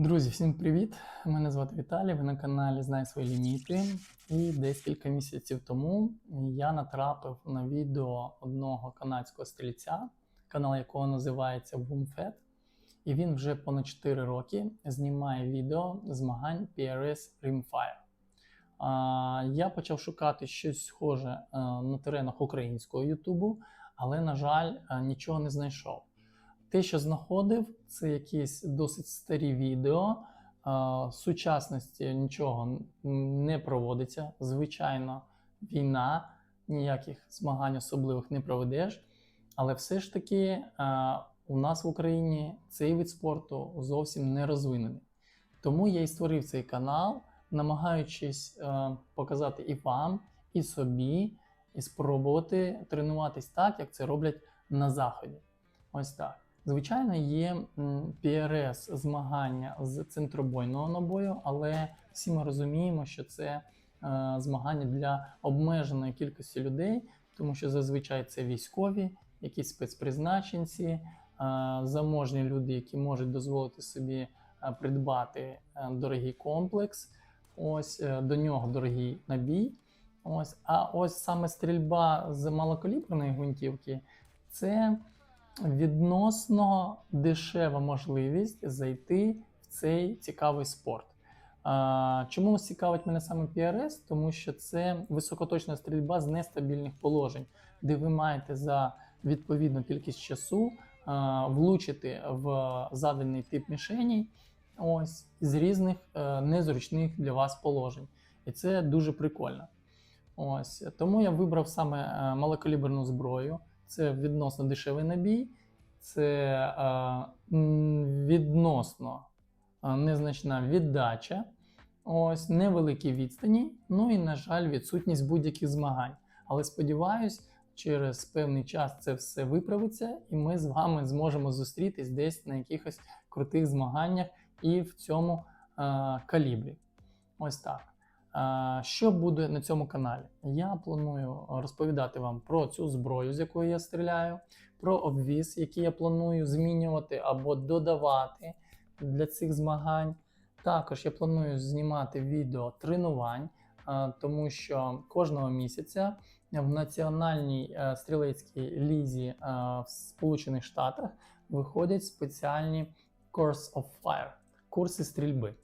Друзі, всім привіт! Мене звати Віталій. Ви на каналі Знай свої ліміти. І десь кілька місяців тому я натрапив на відео одного канадського стрільця, канал якого називається BoomFed. І він вже понад 4 роки знімає відео змагань PRS Rimfire. Я почав шукати щось схоже е, на теренах українського Ютубу, але, на жаль, е, нічого не знайшов. Те, що знаходив, це якісь досить старі відео. В сучасності нічого не проводиться. Звичайно, війна, ніяких змагань особливих не проведеш. Але все ж таки у нас в Україні цей вид спорту зовсім не розвинений. Тому я і створив цей канал, намагаючись показати і вам, і собі, і спробувати тренуватись так, як це роблять на заході. Ось так. Звичайно, є PRS змагання з центробойного набою, але всі ми розуміємо, що це е, змагання для обмеженої кількості людей, тому що зазвичай це військові, якісь спецпризначенці, е, заможні люди, які можуть дозволити собі е, придбати дорогий комплекс. Ось до нього дорогий набій. Ось, а ось саме стрільба з малокаліберної гвинтівки це відносно дешева можливість зайти в цей цікавий спорт. Чому цікавить мене саме PRS? Тому що це високоточна стрільба з нестабільних положень, де ви маєте за відповідну кількість часу влучити в заданий тип мішені ось з різних незручних для вас положень. І це дуже прикольно. Ось Тому я вибрав саме е, малокаліберну зброю. Це відносно дешевий набій, це е, відносно незначна віддача, ось невеликі відстані. Ну і, на жаль, відсутність будь-яких змагань. Але сподіваюсь, через певний час це все виправиться, і ми з вами зможемо зустрітись десь на якихось крутих змаганнях і в цьому е, калібрі. Ось так. Що буде на цьому каналі? Я планую розповідати вам про цю зброю, з якою я стріляю, про обвіз, який я планую змінювати або додавати для цих змагань. Також я планую знімати відео тренувань, тому що кожного місяця в Національній е, стрілецькій лізі е, в Сполучених Штатах виходять спеціальні Course of Fire, курси стрільби.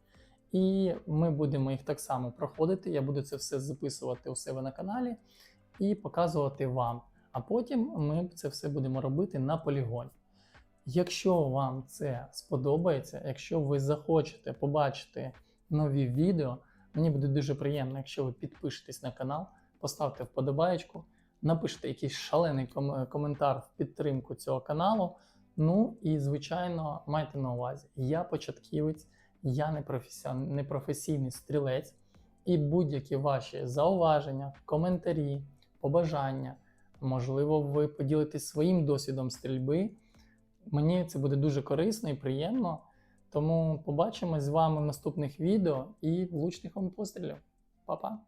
І ми будемо їх так само проходити. Я буду це все записувати у себе на каналі і показувати вам. А потім ми це все будемо робити на полігоні. Якщо вам це сподобається, якщо ви захочете побачити нові відео, мені буде дуже приємно, якщо ви підпишетесь на канал, поставте вподобаєчку, напишите якийсь шалений ком коментар в підтримку цього каналу. Ну і, звичайно, майте на увазі, я початківець. Я не, професіон... не професійний стрілець, і будь-які ваші зауваження, коментарі, побажання, можливо, ви поділитесь своїм досвідом стрільби. Мені це буде дуже корисно і приємно. Тому побачимось з вами в наступних відео і влучних вам пострілів. Па-па!